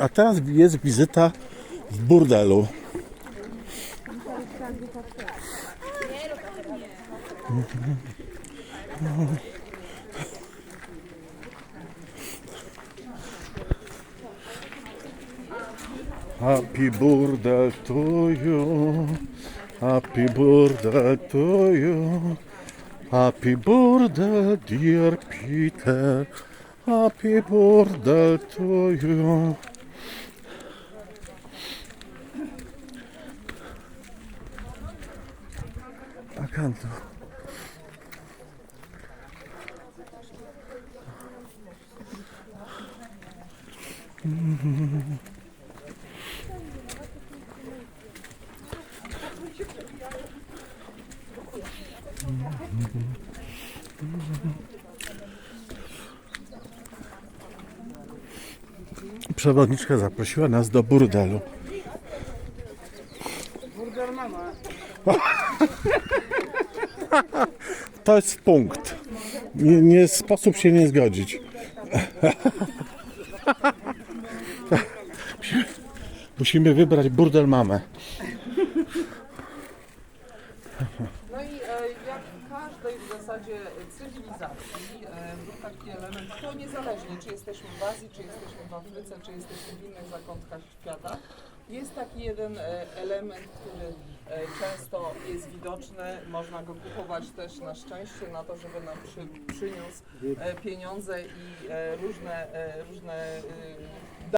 A teraz jest wizyta w burdelu. Happy burdel to you. Happy burdel to you. Happy burdel, dear Peter. Happy burdel to you. Przewodniczka zaprosiła nas do burdelu. Burdel mama. To jest punkt. Nie, nie sposób się nie zgodzić. Musimy wybrać burdel mamę. No i e, jak w każdej w zasadzie cywilizacji e, był taki element, to niezależnie czy jesteśmy w Azji, czy jesteśmy w Afryce, czy jesteśmy w innych zakątkach świata, jest taki jeden e, element, który często jest widoczny, można go kupować też na szczęście na to, żeby nam przy, przyniósł e, pieniądze i e, różne, e, różne e,